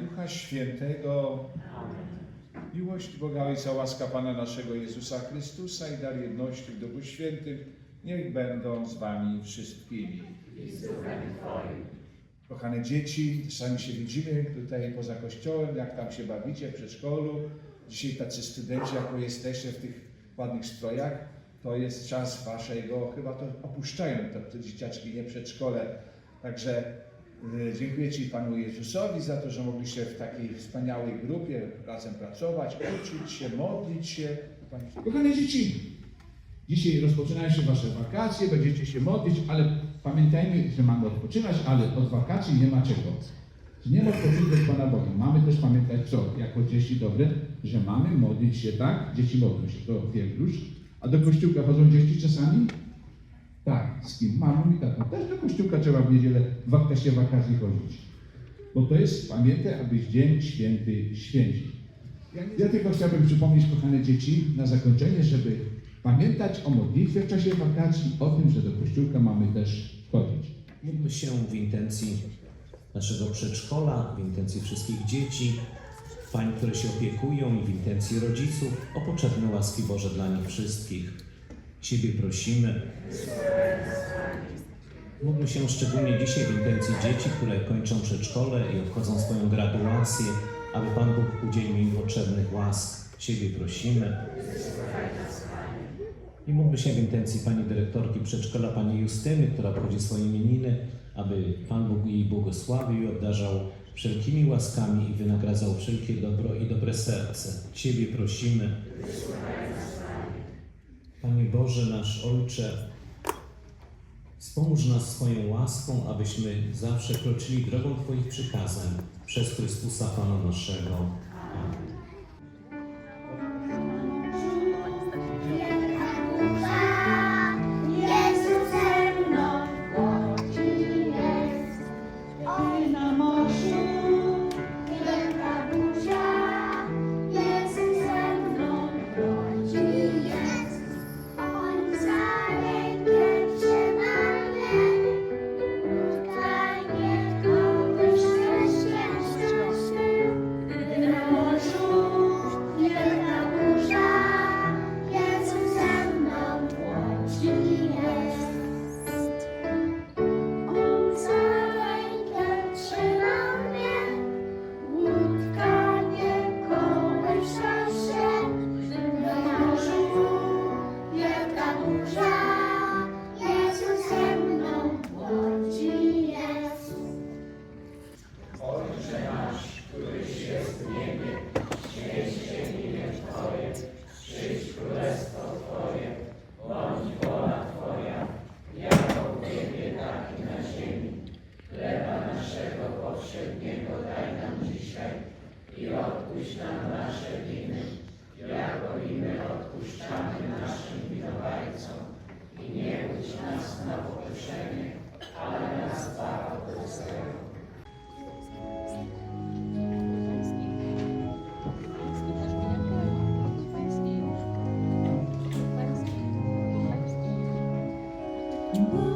Ducha Świętego. Miłość Boga Ojca, łaska Pana naszego Jezusa Chrystusa i dar jedności w Duchu Świętym niech będą z Wami wszystkimi. Kochane dzieci, czasami się widzimy tutaj poza kościołem, jak tam się bawicie w przedszkolu. Dzisiaj tacy studenci, jako jesteście w tych ładnych strojach, to jest czas waszego, chyba to opuszczają te, te dzieciaczki, nie przedszkole. Także dziękuję Ci Panu Jezusowi za to, że mogliście w takiej wspaniałej grupie razem pracować, uczyć się, modlić się. Kochane dzieci, dzisiaj rozpoczynają się Wasze wakacje, będziecie się modlić, ale pamiętajmy, że mamy odpoczywać, ale od wakacji nie ma czego. Nie ma odpoczynku od Pana Boga. Mamy też pamiętać co, jako dzieci dobre, że mamy modlić się, tak? Dzieci modlą się, to wiem już. A do kościółka chodzą dzieci czasami? Tak, z kim? Mamą i tatą. Też do kościółka trzeba w niedzielę w wakacje wakacji chodzić. Bo to jest, pamiętaj, abyś dzień święty święcił. Ja tylko chciałbym przypomnieć, kochane dzieci, na zakończenie, żeby pamiętać o modlitwie w czasie wakacji, o tym, że do kościółka mamy też chodzić. Módlmy się w intencji naszego przedszkola, w intencji wszystkich dzieci, pań, które się opiekują i w intencji rodziców o potrzebne łaski Boże dla nich wszystkich. Siebie prosimy. Módlmy się szczególnie dzisiaj w intencji dzieci, które kończą przedszkole i obchodzą swoją graduację, aby Pan Bóg udzielił im potrzebnych łask. Siebie prosimy. I módlmy się w intencji Pani Dyrektorki Przedszkola, Pani Justyny, która obchodzi swoje imieniny, aby Pan Bóg jej błogosławił i obdarzał wszelkimi łaskami i wynagradzał wszelkie dobro i dobre serce. Ciebie prosimy. Panie Boże, nasz Ojcze, wspomóż nas swoją łaską, abyśmy zawsze kroczyli drogą Twoich przykazań przez Chrystusa Pana naszego. Amen. Mm-hmm.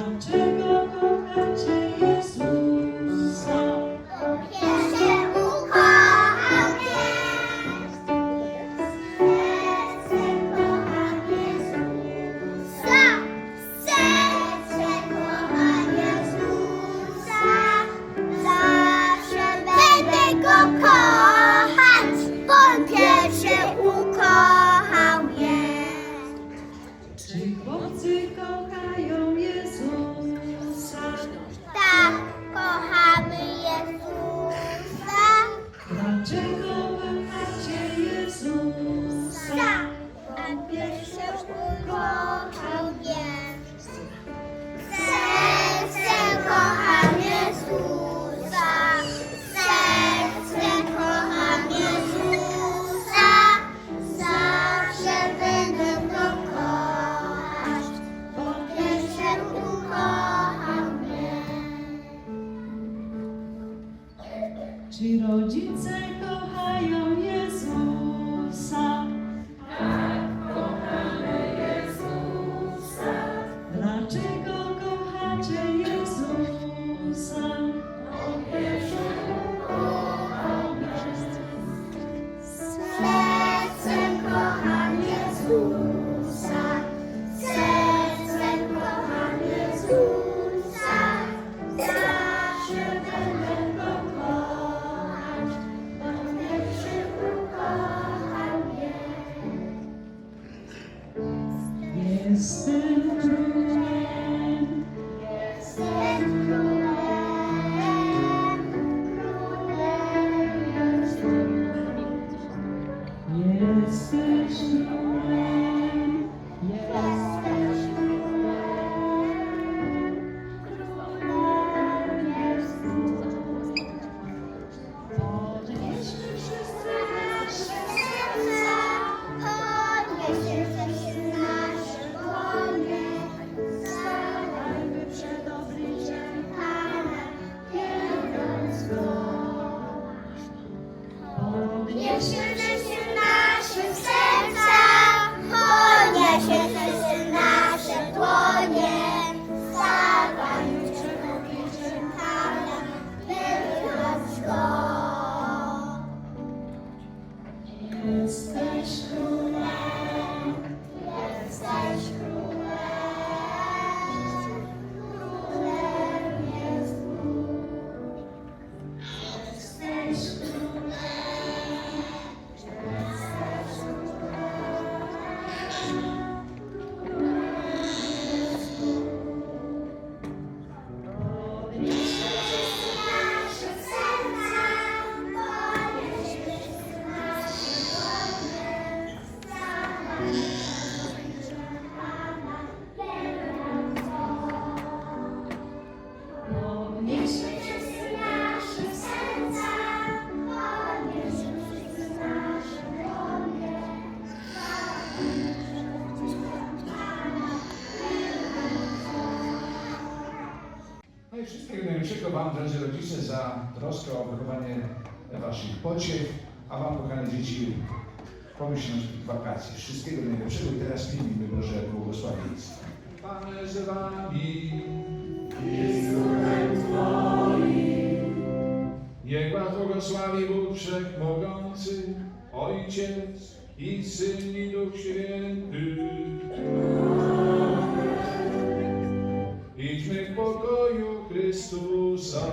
mountain. Czy rodzice kochają je? życiu, pomyśl o wakacji. Wszystkiego najlepszego i teraz filmimy Boże błogosławieństwo. Pan z wami i z Twoim. Niech Was błogosławi Bóg Wszechmogący, Ojciec i Syn i Duch Święty. Idźmy w pokoju Chrystusa.